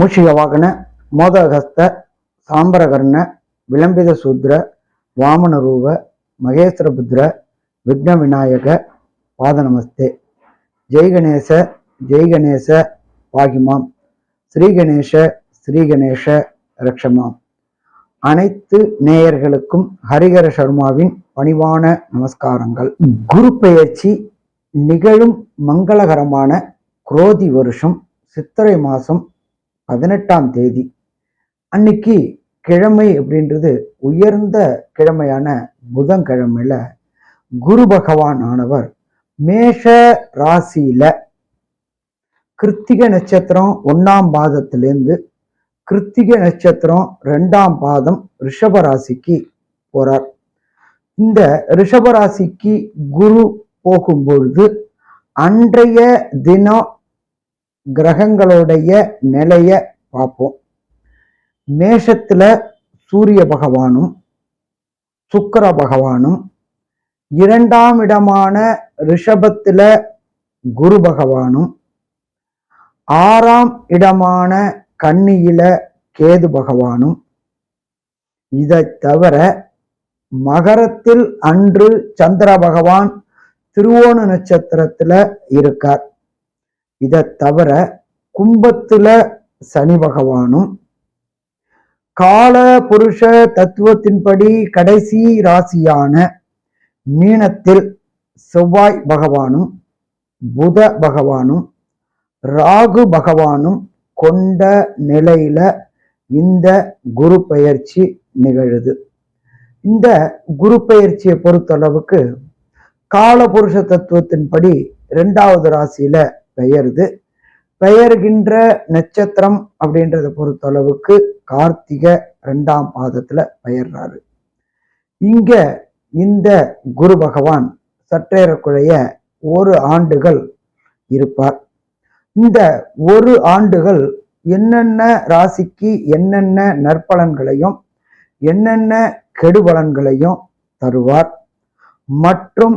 மூஷிக வாகன மோதகஸ்த சாம்பரகர்ண விளம்பித சூத்ர வாமன ரூப மகேஸ்வரபுத்ர விக்ன விநாயக பாத நமஸ்தே ஜெய் கணேச ஜெய் கணேச பாகிமாம். ஸ்ரீகணேஷ ஸ்ரீகணேஷ ரக்ஷமாம். அனைத்து நேயர்களுக்கும் ஹரிகர சர்மாவின் பணிவான நமஸ்காரங்கள். குரு பெயர்ச்சி நிகழும் மங்களகரமான குரோதி வருஷம் சித்திரை மாதம் பதினெட்டாம் தேதி. அன்னைக்கு கிழமை அப்படின்றது உயர்ந்த கிழமையான புதன்கிழமையில குரு பகவான் ஆனவர் மேஷ ராசியில கிருத்திக நட்சத்திரம் ஒன்னாம் பாதத்திலேருந்து கிருத்திக நட்சத்திரம் ரெண்டாம் பாதம் ரிஷபராசிக்கு போறார். இந்த ரிஷபராசிக்கு குரு போகும்பொழுது அன்றைய தினம் கிரகங்களுடைய நிலைய பார்ப்போம். மேஷத்துல சூரிய பகவானும் சுக்கர பகவானும் இரண்டாம் இடமான ரிஷபத்துல குரு பகவானும் ஆறாம் இடமான கன்னியில கேது பகவானும் இதை தவிர மகரத்தில் அன்று சந்திர பகவான் திருவோண நட்சத்திரத்துல இருக்கார். இதை தவிர கும்பத்துல சனி பகவானும் கால புருஷ தத்துவத்தின்படி கடைசி ராசியான மீனத்தில் செவ்வாய் பகவானும் புத பகவானும் ராகு பகவானும் கொண்ட நிலையில இந்த குரு பெயர்ச்சி நிகழுது. இந்த குரு பெயர்ச்சியை பொறுத்தளவுக்கு காலபுருஷ தத்துவத்தின்படி இரண்டாவது ராசியில பெயருது. பெயர்கின்ற நட்சத்திரம் அப்படின்றத பொறுத்தளவுக்கு கார்த்திகை ரெண்டாம் பாதத்துல பெயர்றாரு. இங்க இந்த குரு பகவான் சற்றேறக்குழைய ஒரு ஆண்டுகள் இருப்பார். இந்த ஒரு ஆண்டுகள் என்னென்ன ராசிக்கு என்னென்ன நற்பலன்களையும் என்னென்ன கெடுபலன்களையும் தருவார் மற்றும்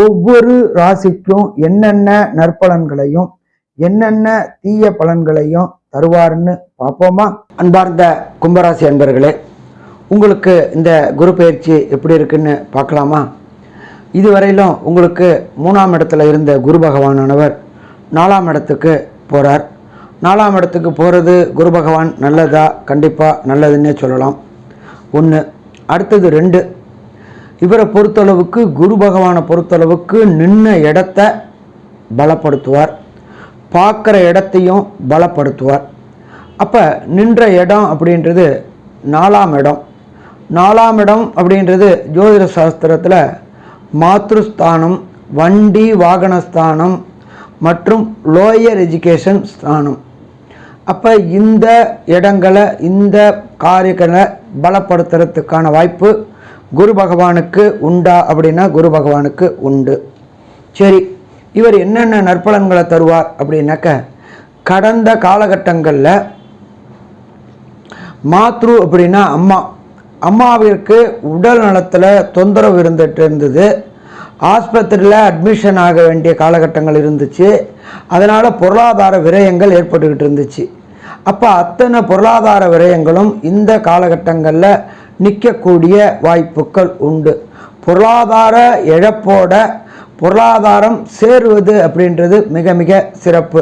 ஒவ்வொரு ராசிக்கும் என்னென்ன நற்பலன்களையும் என்னென்ன தீய பலன்களையும் தருவார்னு பார்ப்போமா? அன்பார்ந்த கும்பராசி அன்பர்களே உங்களுக்கு இந்த குரு பயிற்சி எப்படி இருக்குன்னு பார்க்கலாமா? இதுவரையிலும் உங்களுக்கு மூணாம் இடத்துல இருந்த குரு பகவானானவர் நாலாம் இடத்துக்கு போகிறார் நாலாம் இடத்துக்கு போகிறது குரு பகவான் நல்லதா? கண்டிப்பாக நல்லதுன்னே சொல்லலாம். ஒன்று அடுத்தது ரெண்டு இவரை பொறுத்தளவுக்கு குரு பகவானை பொறுத்தளவுக்கு நின்ன இடத்த பலப்படுத்துவார். பார்க்குற இடத்தையும் பலப்படுத்துவார். அப்போ நின்ற இடம் அப்படின்றது நாலாம் இடம். நாலாம் இடம் அப்படின்றது ஜோதிட சாஸ்திரத்தில் மாத்ருஸ்தானம் வண்டி வாகனஸ்தானம் மற்றும் லோயர் எஜுகேஷன் ஸ்தானம். அப்போ இந்த இடங்களை இந்த காரியங்களை பலப்படுத்துறதுக்கான வாய்ப்பு குரு பகவானுக்கு உண்டா அப்படின்னா குரு பகவானுக்கு உண்டு. சரி இவர் என்னென்ன நற்பலன்களை தருவார் அப்படின்னாக்க கடந்த காலகட்டங்களில் மாத்ரு அப்படின்னா அம்மா. அம்மாவிற்கு உடல் நலத்தில் தொந்தரவு இருந்துட்டு இருந்தது. ஆஸ்பத்திரியில் அட்மிஷன் ஆக வேண்டிய காலகட்டங்கள் இருந்துச்சு. அதனால் பொருளாதார விரயங்கள் ஏற்பட்டுக்கிட்டு இருந்துச்சு. அப்போ அத்தனை பொருளாதார விரயங்களும் இந்த காலகட்டங்களில் நிற்கக்கூடிய வாய்ப்புகள் உண்டு. பொருளாதார இழப்போட பொருளாதாரம் சேருவது அப்படின்றது மிக மிக சிறப்பு.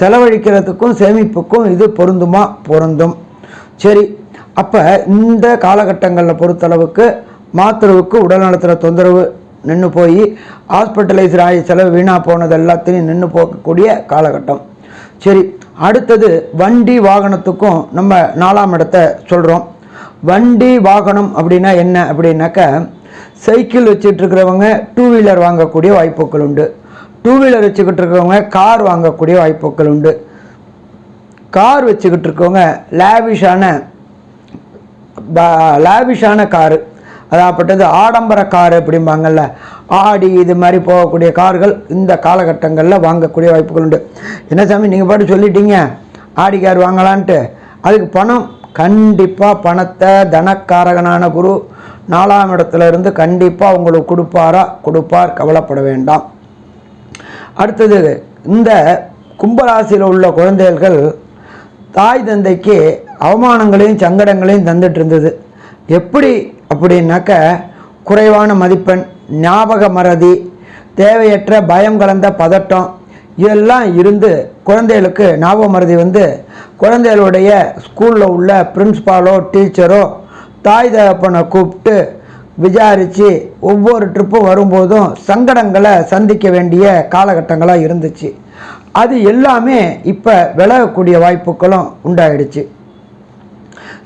செலவழிக்கிறதுக்கும் சேமிப்புக்கும் இது பொருந்துமா? பொருந்தும். சரி அப்போ இந்த காலகட்டங்களில் பொறுத்தளவுக்கு மாத்திருவுக்கு உடல்நலத்தில் தொந்தரவு நின்று போய் ஹாஸ்பிட்டலைஸ் ஆகி செலவு வீணாக போனது எல்லாத்தையும் நின்று போகக்கூடிய காலகட்டம். சரி அடுத்தது வண்டி வாகனத்துக்கும் நம்ம நாலாம் இடத்த சொல்கிறோம் வண்டி வாகனம் அப்படின்னா என்ன அப்படின்னாக்க சைக்கிள் வச்சுட்டு இருக்கிறவங்க டூ வீலர் வாங்கக்கூடிய வாய்ப்புகள் உண்டு. டூ வீலர் வச்சுக்கிட்டு இருக்கவங்க கார் வாங்கக்கூடிய வாய்ப்புகள் உண்டு. கார் வச்சுக்கிட்டு இருக்கவங்க லேவிஷான லேவிஷான காரு அதாகப்பட்டது ஆடம்பர கார் அப்படிம்பாங்கல்ல. ஆடி இது மாதிரி போகக்கூடிய கார்கள் இந்த காலகட்டங்களில் வாங்கக்கூடிய வாய்ப்புகள் உண்டு. என்ன சாமி நீங்கள் பாட்டு சொல்லிட்டீங்க. Audi car வாங்கலான்ட்டு. அதுக்கு பணம் கண்டிப்பாக பணத்தை தனக்காரகனான குரு நாலாம் இடத்துல இருந்து கண்டிப்பாக உங்களுக்கு கொடுப்பாரா? கொடுப்பார். கவலைப்பட வேண்டாம். அடுத்தது இந்த கும்பராசியில் உள்ள குழந்தைகள் தாய் தந்தைக்கு அவமானங்களையும் சங்கடங்களையும் தந்துட்டு இருந்தது. எப்படி அப்படின்னாக்க குறைவான மதிப்பெண் ஞாபக மறதி தேவையற்ற பயம் கலந்த பதட்டம் இதெல்லாம் இருந்து குழந்தைகளுக்கு ஞாபக மறதி வந்து குழந்தைகளுடைய ஸ்கூலில் உள்ள பிரின்ஸ்பாலோ டீச்சரோ தாய் தகப்பனை கூப்பிட்டு விசாரித்து ஒவ்வொரு ட்ரிப்பும் வரும்போதும் சங்கடங்களை சந்திக்க வேண்டிய காலகட்டங்களாக இருந்துச்சு. அது எல்லாமே இப்போ விலகக்கூடிய வாய்ப்புகளும் உண்டாயிடுச்சு.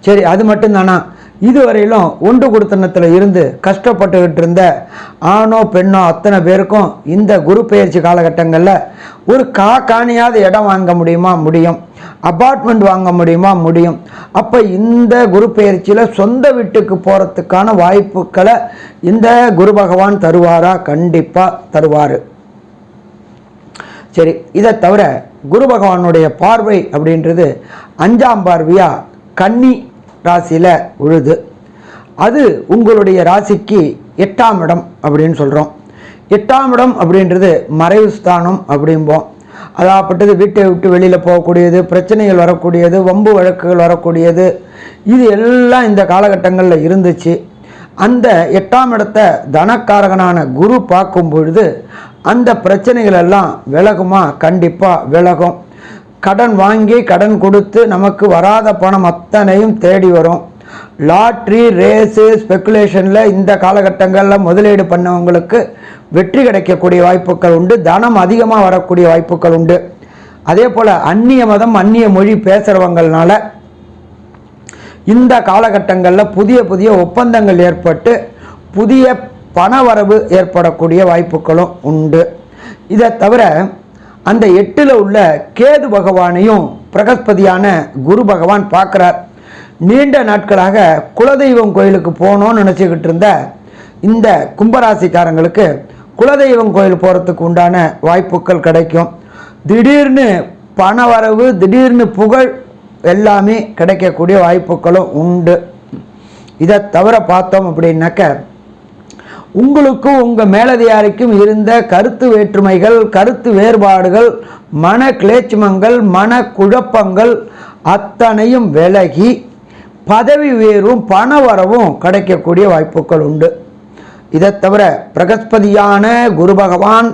சரி அது மட்டும்தானா இதுவரையிலும் ஒன்று கொடுத்தனத்தில் இருந்து கஷ்டப்பட்டுக்கிட்டு இருந்த ஆணோ பெண்ணோ அத்தனை பேருக்கும் இந்த குரு பயிற்சி காலகட்டங்களில் ஒரு கா காணியாத இடம் வாங்க முடியுமா? முடியும். அபார்ட்மெண்ட் வாங்க முடியுமா? முடியும். அப்போ இந்த குரு பயிற்சியில் சொந்த வீட்டுக்கு போகிறதுக்கான வாய்ப்புகளை இந்த குரு பகவான் தருவாரா? கண்டிப்பாக தருவார். சரி இதை தவிர குரு பகவானுடைய பார்வை அப்படின்றது அஞ்சாம் பார்வையாக கன்னி ராசியில் உழுது. அது உங்களுடைய ராசிக்கு எட்டாம் இடம் அப்படின்னு சொல்கிறோம் எட்டாம் இடம் அப்படின்றது மறைவு ஸ்தானம் அப்படிம்போம். அதாகப்பட்டது வீட்டை விட்டு வெளியில் போகக்கூடியது பிரச்சனைகள் வரக்கூடியது வம்பு வழக்குகள் வரக்கூடியது. இது எல்லாம் இந்த காலகட்டங்களில் இருந்துச்சு. அந்த எட்டாம் இடத்த தனக்காரகனான குரு பார்க்கும் பொழுது அந்த பிரச்சனைகள் எல்லாம் விலகுமா? கண்டிப்பாக விலகும். கடன் வாங்கி கடன் கொடுத்து நமக்கு வராத பணம் அத்தனையும் தேடி வரும். லாட்ரி ரேஸு ஸ்பெக்குலேஷனில் இந்த காலகட்டங்களில் முதலீடு பண்ணவங்களுக்கு வெற்றி கிடைக்கக்கூடிய வாய்ப்புகள் உண்டு. தனம் அதிகமாக வரக்கூடிய வாய்ப்புகள் உண்டு. அதே போல் அந்நிய மதம் அந்நிய மொழி பேசுகிறவங்களால இந்த காலகட்டங்களில் புதிய புதிய ஒப்பந்தங்கள் ஏற்பட்டு புதிய பணவரவு ஏற்படக்கூடிய வாய்ப்புகளும் உண்டு. இதை தவிர அந்த எட்டில் உள்ள கேது பகவானையும் பிரகஸ்பதியான குரு பகவான் பார்க்குறார். நீண்ட நாட்களாக குலதெய்வம் கோயிலுக்கு போகணும்னு நினச்சிக்கிட்டு இருந்த இந்த கும்பராசிக்காரங்களுக்கு குலதெய்வம் கோயில் போகிறதுக்கு உண்டான வாய்ப்புகள் கிடைக்கும். திடீர்னு பணவரவு திடீர்னு புகழ் எல்லாமே கிடைக்கக்கூடிய வாய்ப்புகளும் உண்டு. இதை தவிர பார்த்தோம் அப்படின்னாக்க உங்களுக்கும் உங்கள் மேலதிகாரிக்கும் இருந்த கருத்து வேற்றுமைகள் கருத்து வேறுபாடுகள் மன கிளேச்சுமங்கள் மன குழப்பங்கள் அத்தனையும் விலகி பதவி உயர்வும் பண வரவும் கிடைக்கக்கூடிய வாய்ப்புகள் உண்டு. இதை தவிர பிரகஸ்பதியான குரு பகவான்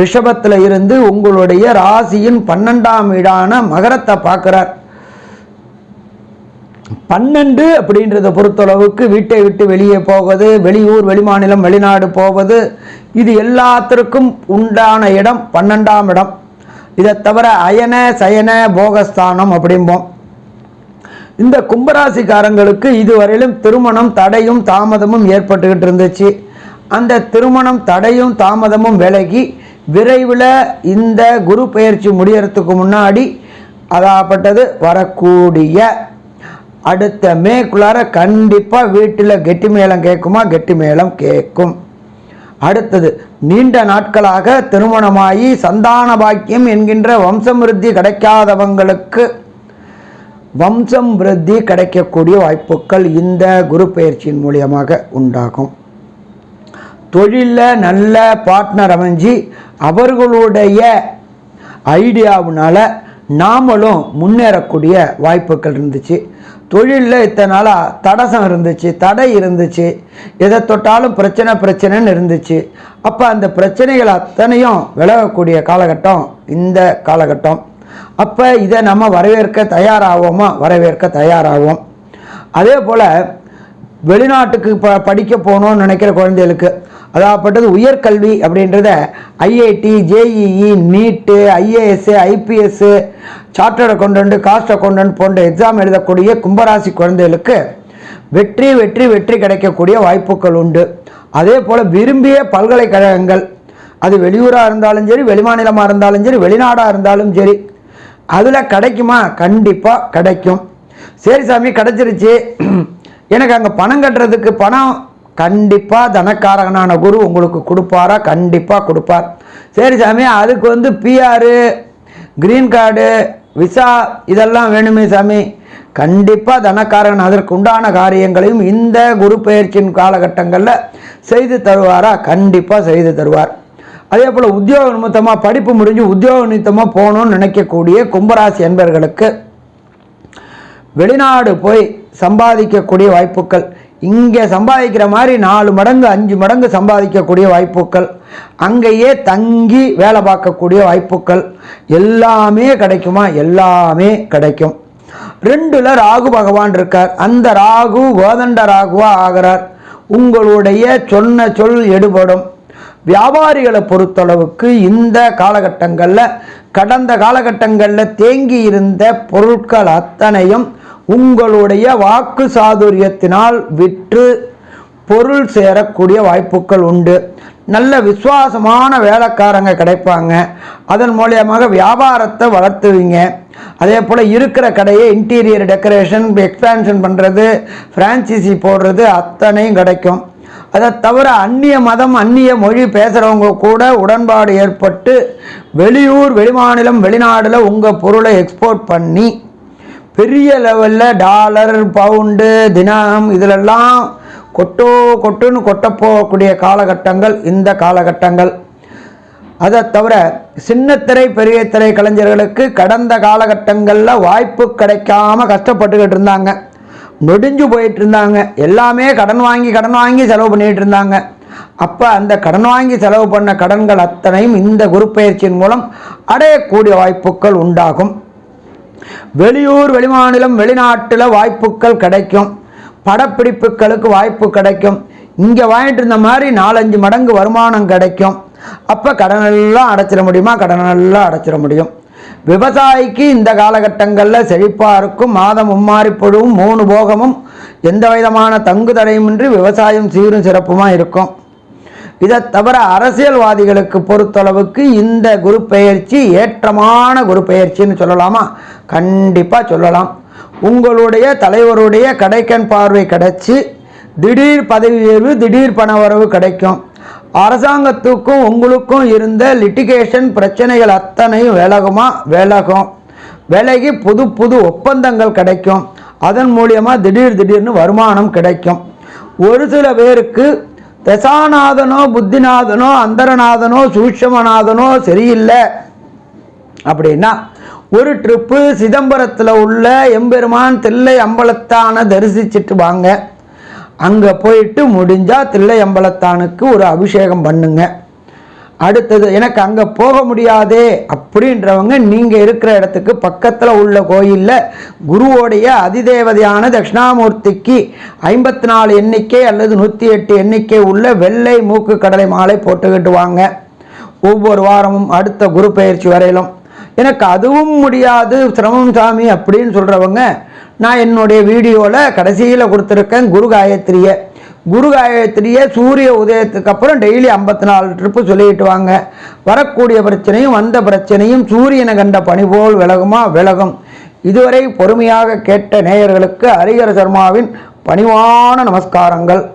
ரிஷபத்தில் இருந்து உங்களுடைய ராசியின் பன்னெண்டாம் வீடான மகரத்தை பார்க்குறார். பன்னெண்டு அப்படின்றத பொறுத்தளவுக்கு வீட்டை விட்டு வெளியே போவது வெளியூர் வெளிமாநிலம் வெளிநாடு போவது இது எல்லாத்திற்கும் உண்டான இடம் பன்னெண்டாம் இடம். இதை தவிர அயன சயன போகஸ்தானம் அப்படிம்போம். இந்த கும்பராசிக்காரங்களுக்கு இதுவரையிலும் திருமணம் தடையும் தாமதமும் ஏற்பட்டுக்கிட்டு இருந்துச்சு. அந்த திருமணம் தடையும் தாமதமும் விலகி விரைவில் இந்த குரு பயிற்சி முடியறதுக்கு முன்னாடி அதாப்பட்டது வரக்கூடிய அடுத்த மேக்குள்ளார கண்டிப்பாக வீட்டில் கெட்டி மேளம் கேட்குமா? கெட்டி மேளம் கேட்கும். அடுத்தது நீண்ட நாட்களாக திருமணமாகி சந்தான பாக்கியம் என்கின்ற வம்சமிருத்தி கிடைக்காதவங்களுக்கு வம்சம் விருத்தி கிடைக்கக்கூடிய வாய்ப்புகள் இந்த குரு பயிற்சியின் மூலியமாக உண்டாகும். தொழிலில் நல்ல பார்ட்னர் அமைஞ்சு அவர்களுடைய ஐடியாவுனால நாமளும் முன்னேறக்கூடிய வாய்ப்புகள் இருந்துச்சு. தொழிலில் இத்தனை நாளாக தடசம் இருந்துச்சு தடை இருந்துச்சு. எதை தொட்டாலும் பிரச்சனை பிரச்சனைன்னு இருந்துச்சு. அப்போ அந்த பிரச்சனைகள் அத்தனையும் விலகக்கூடிய காலகட்டம் இந்த காலகட்டம். அப்போ இதை நம்ம வரவேற்க தயாராகுவோமா வரவேற்க தயாராகும் அதே போல் வெளிநாட்டுக்கு ப படிக்க போகணும்னு நினைக்கிற குழந்தைகளுக்கு அதாகப்பட்டது உயர்கல்வி அப்படின்றத IIT JEE NEET IAS IPS chartered accountant cost accountant போன்ற எக்ஸாம் எழுதக்கூடிய கும்பராசி குழந்தைகளுக்கு வெற்றி வெற்றி வெற்றி கிடைக்கக்கூடிய வாய்ப்புகள் உண்டு. அதே போல் விரும்பிய பல்கலைக்கழகங்கள் அது வெளியூராக இருந்தாலும் சரி வெளிமாநிலமாக இருந்தாலும் சரி வெளிநாடாக இருந்தாலும் சரி அதில் கிடைக்குமா? கண்டிப்பாக கிடைக்கும். சரி சாமி கிடச்சிருச்சு. எனக்கு அங்கே பணம் கட்டுறதுக்கு பணம் கண்டிப்பாக தனக்காரகனான குரு உங்களுக்கு கொடுப்பாரா? கண்டிப்பாக கொடுப்பார். சரி சாமி அதுக்கு வந்து பிஆரு கிரீன் கார்டு விசா இதெல்லாம் வேணுமே சாமி. கண்டிப்பாக தனக்காரன் அதற்கு உண்டான காரியங்களையும் இந்த குரு பயிற்சியின் காலகட்டங்களில் செய்து தருவாரா? கண்டிப்பாக செய்து தருவார். அதே போல் உத்தியோக நிமித்தமாக படிப்பு முடிஞ்சு உத்தியோக நிமித்தமாக போகணும்னு நினைக்கக்கூடிய கும்பராசி என்பர்களுக்கு வெளிநாடு போய் சம்பாதிக்கக்கூடிய வாய்ப்புகள். இங்கே சம்பாதிக்கிற மாதிரி நாலு மடங்கு அஞ்சு மடங்கு சம்பாதிக்கக்கூடிய வாய்ப்புகள். அங்கேயே தங்கி வேலை பார்க்கக்கூடிய வாய்ப்புகள். எல்லாமே கிடைக்குமா? எல்லாமே கிடைக்கும். ரெண்டுல ராகு பகவான் இருக்கார். அந்த ராகு கோதண்ட ராகுவா ஆகிறார். உங்களுடைய சொன்ன சொல் எடுபடும். வியாபாரிகளை பொறுத்தளவுக்கு இந்த காலகட்டங்களில் கடந்த காலகட்டங்களில் தேங்கி இருந்த பொருட்கள் அத்தனையும் உங்களுடைய வாக்கு சாதுரியத்தினால் விற்று பொருள் சேரக்கூடிய வாய்ப்புகள் உண்டு. நல்ல விசுவாசமான வேலைக்காரங்க கிடைப்பாங்க. அதன் மூலியமாக வியாபாரத்தை வளர்த்துவீங்க. அதே போல் இருக்கிற கடையை இன்டீரியர் டெக்கரேஷன் எக்ஸ்பேன்ஷன் பண்ணுறது ஃப்ரான்ச்சைசி போடுறது அத்தனையும் கிடைக்கும். அதை தவிர அந்நிய மதம் அந்நிய மொழி பேசுகிறவங்க கூட உடன்பாடு ஏற்பட்டு வெளியூர் வெளிமாநிலம் வெளிநாடில் உங்கள் பொருளை எக்ஸ்போர்ட் பண்ணி பெரிய லெவலில் டாலர் பவுண்டு தினம் இதிலெல்லாம் கொட்டோ கொட்டுன்னு கொட்ட போகக்கூடிய காலகட்டங்கள் இந்த காலகட்டங்கள். அதை தவிர சின்னத்திரை பெரிய திரை கலைஞர்களுக்கு கடந்த காலகட்டங்களில் வாய்ப்பு கிடைக்காம கஷ்டப்பட்டுக்கிட்டு இருந்தாங்க. நொடிஞ்சு போயிட்டு இருந்தாங்க. எல்லாமே கடன் வாங்கி கடன் வாங்கி செலவு பண்ணிகிட்டு இருந்தாங்க. அப்போ அந்த கடன் வாங்கி செலவு பண்ண கடன்கள் அத்தனையும் இந்த குரு பயிற்சியின் மூலம் அடையக்கூடிய வாய்ப்புகள் உண்டாகும். வெளியூர் வெளிமாநிலம் வெளிநாட்டில் வாய்ப்புகள் கிடைக்கும். படப்பிடிப்புகளுக்கு வாய்ப்பு கிடைக்கும். இங்கே வாங்கிட்டு இருந்த மாதிரி நாலஞ்சு மடங்கு வருமானம் கிடைக்கும். அப்போ கடனெல்லாம் அடைச்சிட முடியுமா? கடனெல்லாம் அடைச்சிட முடியும். விவசாயிக்கு இந்த காலகட்டங்களில் செழிப்பாக இருக்கும். மாதம் மும்மாறி பொழுவும் மூணு போகமும் எந்த விதமான தங்கு தடையுமின்றி விவசாயம் சீரும் சிறப்புமாக இருக்கும். இதை தவிர அரசியல்வாதிகளுக்கு பொறுத்தளவுக்கு இந்த குரு பெயர்ச்சி ஏற்றமான குரு பெயர்ச்சின்னு சொல்லலாமா? கண்டிப்பாக சொல்லலாம். உங்களுடைய தலைவருடைய கடைக்கண் பார்வை கிடைச்சி திடீர் பதவி உயர்வு திடீர் பண வரவு கிடைக்கும். அரசாங்கத்துக்கும் உங்களுக்கும் இருந்த லிட்டிகேஷன் பிரச்சனைகள் அத்தனையும் விலகுமா? விலகும். விலகி புது புது ஒப்பந்தங்கள் கிடைக்கும். அதன் மூலியமாக திடீர் திடீர்னு வருமானம் கிடைக்கும். ஒரு சில பேருக்கு தசாநாதனோ புத்திநாதனோ அந்தரநாதனோ சூட்சமநாதனோ சரியில்லை. அப்படின்னா ஒரு ட்ரிப்பு சிதம்பரத்தில் உள்ள எம்பெருமான் தில்லை அம்பலத்தான தரிசிச்சிட்டு வாங்க. அங்கே போயிட்டு முடிஞ்சால் தில்லை அம்பலத்தானுக்கு ஒரு அபிஷேகம் பண்ணுங்கள் அடுத்தது எனக்கு அங்கே போக முடியாதே அப்படின்றவங்க நீங்கள் இருக்கிற இடத்துக்கு பக்கத்தில் உள்ள கோயிலில் குருவோடைய அதிதேவதையான தட்சிணாமூர்த்திக்கு ஐம்பத்தி நாலு எண்ணிக்கை அல்லது நூற்றி எட்டு எண்ணிக்கை உள்ள வெள்ளை மூக்கு கடலை மாலை போட்டுக்கிட்டு வாங்க. ஒவ்வொரு வாரமும் அடுத்த குரு பயிற்சி வரையிலும். எனக்கு அதுவும் முடியாது. சிரமம் சாமி அப்படின்னு சொல்கிறவங்க நான் என்னுடைய வீடியோவில் கடைசியில் கொடுத்துருக்கேன் குரு காயத்ரியை. குரு காயத்ரியை சூரிய உதயத்துக்கு அப்புறம் டெய்லி ஐம்பத்தி நாலு ட்ரிப்பு சொல்லிட்டு வாங்க. வரக்கூடிய பிரச்சனையும் வந்த பிரச்சனையும் சூரியனை கண்ட பணி போல் விலகுமா? விலகும். இதுவரை பொறுமையாக கேட்ட நேயர்களுக்கு ஹரிகர சர்மாவின் பணிவான நமஸ்காரங்கள்.